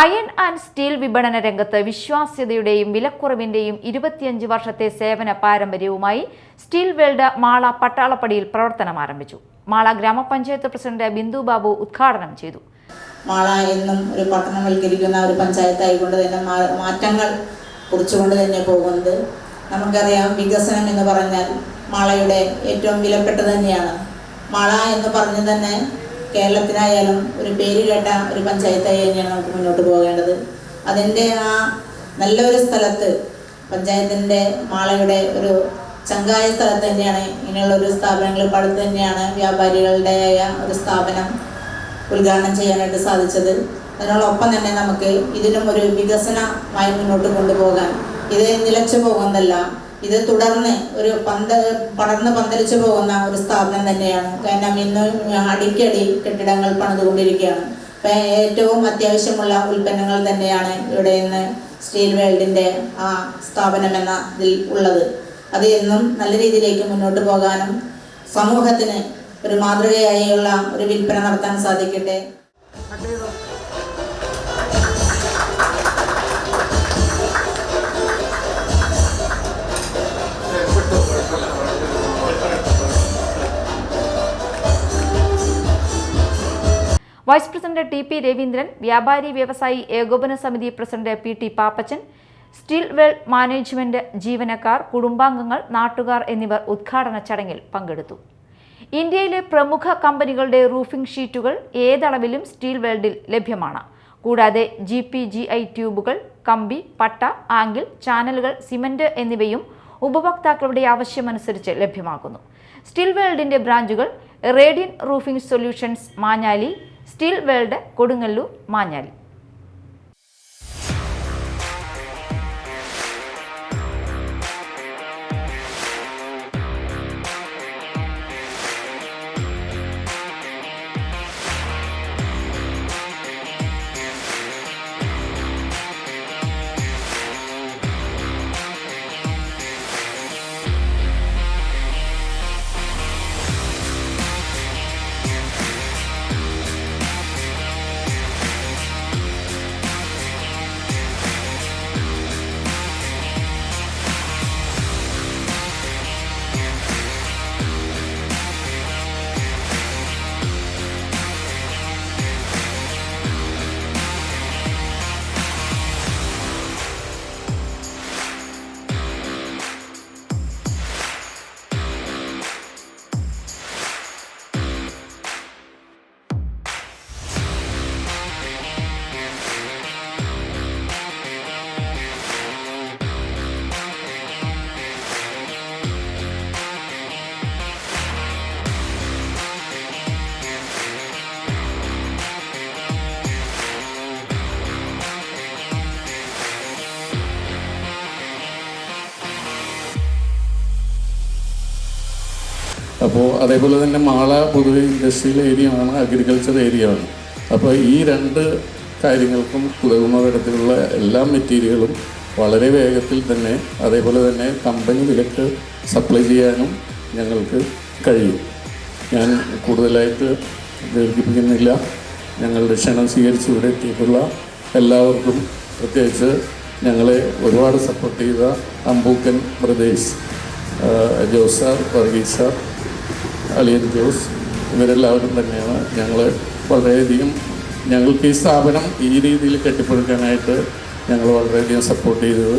Iron and steel വിപണന രംഗത്ത് വിശ്വാസ്യതയുടെയും വിലക്കുറവിന്റെയും ഇരുപത്തിയഞ്ച് വർഷത്തെ സേവന പാരമ്പര്യവുമായി സ്റ്റീൽ വേൾഡ് മാള പട്ടാളപ്പടിയിൽ പ്രവർത്തനം ആരംഭിച്ചു. മാള ഗ്രാമപഞ്ചായത്ത് പ്രസിഡന്റ് ബിന്ദു ബാബു ഉദ്ഘാടനം ചെയ്തു. മാള എന്നും ഒരു പട്ടണവൽക്കരിക്കുന്ന ഒരു പഞ്ചായത്തായിക്കൊണ്ട് തന്നെ മാറ്റങ്ങൾ കുറിച്ചുകൊണ്ട് തന്നെ പോകുന്നത്. നമുക്കറിയാം വികസനം എന്ന് പറഞ്ഞാൽ മാളയുടെ ഏറ്റവും വിലപ്പെട്ടത് തന്നെയാണ്. മാള എന്ന് പറഞ്ഞു തന്നെ കേരളത്തിനായാലും ഒരു പേര് കേട്ട ഒരു പഞ്ചായത്തായി തന്നെയാണ് നമുക്ക് മുന്നോട്ട് പോകേണ്ടത്. അതിന്റെ ആ നല്ലൊരു സ്ഥലത്ത് പഞ്ചായത്തിന്റെ മാളയുടെ ഒരു ചങ്കായ സ്ഥലത്ത് തന്നെയാണ് ഇങ്ങനെയുള്ള ഒരു സ്ഥാപനങ്ങൾ ഇപ്പോൾ തന്നെയാണ് വ്യാപാരികളുടേതായ ഒരു സ്ഥാപനം ഉദ്ഘാടനം ചെയ്യാനായിട്ട് സാധിച്ചത്. അതിനോടൊപ്പം തന്നെ നമുക്ക് ഇതിനും ഒരു വികസനമായി മുന്നോട്ട് കൊണ്ടുപോകാൻ. ഇത് നിലച്ചു പോകുന്നതല്ല ഇത് തുടർന്ന് ഒരു പന്ത പടർന്ന് പന്തലിച്ചു പോകുന്ന ഒരു സ്ഥാപനം തന്നെയാണ്. കാരണം ഇന്ന് അടിക്കടി കെട്ടിടങ്ങൾ പണിതുകൊണ്ടിരിക്കുകയാണ്. അപ്പം ഏറ്റവും അത്യാവശ്യമുള്ള ഉൽപ്പന്നങ്ങൾ തന്നെയാണ് ഇവിടെ ഇന്ന് സ്റ്റീൽ വേൾഡിന്റെ ആ സ്ഥാപനം എന്ന ഇതിൽ ഉള്ളത്. അത് എന്നും നല്ല രീതിയിലേക്ക് മുന്നോട്ട് പോകാനും സമൂഹത്തിന് ഒരു മാതൃകയായുള്ള ഒരു വിൽപ്പന നടത്താൻ സാധിക്കട്ടെ. Vice president T P Raveendran വ്യാപാരി വ്യവസായി ഏകോപന സമിതി president P T Pappachan steel well management ജീവനക്കാർ കുടുംബാംഗങ്ങൾ നാട്ടുകാർ എന്നിവർ ഉദ്ഘാടന ചടങ്ങിൽ പങ്കെടുത്തു. ഇന്ത്യയിലെ പ്രമുഖ കമ്പനികളുടെ റൂഫിംഗ് ഷീറ്റുകൾ ഏതളവിലും സ്റ്റീൽ വേൾഡിൽ ലഭ്യമാണ്. കൂടാതെ ജി പി ജി ഐ ട്യൂബുകൾ കമ്പി പട്ട ആംഗിൾ ചാനലുകൾ സിമന്റ് എന്നിവയും ഉപഭോക്താക്കളുടെ ആവശ്യമനുസരിച്ച് ലഭ്യമാക്കുന്നു. സ്റ്റീൽ വേൾഡിന്റെ ബ്രാഞ്ചുകൾ radian roofing solutions Manjali steel world Kodungallur Manjali. അപ്പോൾ അതേപോലെ തന്നെ മാള പൊതുവെ ഇൻഡസ്ട്രിയൽ ഏരിയ ആണ് അഗ്രികൾച്ചർ ഏരിയ ആണ്. അപ്പോൾ ഈ രണ്ട് കാര്യങ്ങൾക്കും ഉതകുന്ന തരത്തിലുള്ള എല്ലാ മെറ്റീരിയലും വളരെ വേഗത്തിൽ തന്നെ അതേപോലെ തന്നെ കമ്പനി വിലക്ക് സപ്ലൈ ചെയ്യാനും ഞങ്ങൾക്ക് കഴിയും. ഞാൻ കൂടുതലായിട്ട് ദീർഘിപ്പിക്കുന്നില്ല. ഞങ്ങളുടെ ക്ഷണം സ്വീകരിച്ച് ഇവിടെ എത്തിയിട്ടുള്ള എല്ലാവർക്കും പ്രത്യേകിച്ച് ഞങ്ങളെ ഒരുപാട് സപ്പോർട്ട് ചെയ്ത Ambookkan brothers Jose sir Varghese sir Aliyan Jose ഇവരെല്ലാവരും തന്നെയാണ് ഞങ്ങൾ വളരെയധികം ഞങ്ങൾക്ക് ഈ സ്ഥാപനം ഈ രീതിയിൽ കെട്ടിപ്പടുക്കാനായിട്ട് ഞങ്ങൾ വളരെയധികം സപ്പോർട്ട് ചെയ്തത്.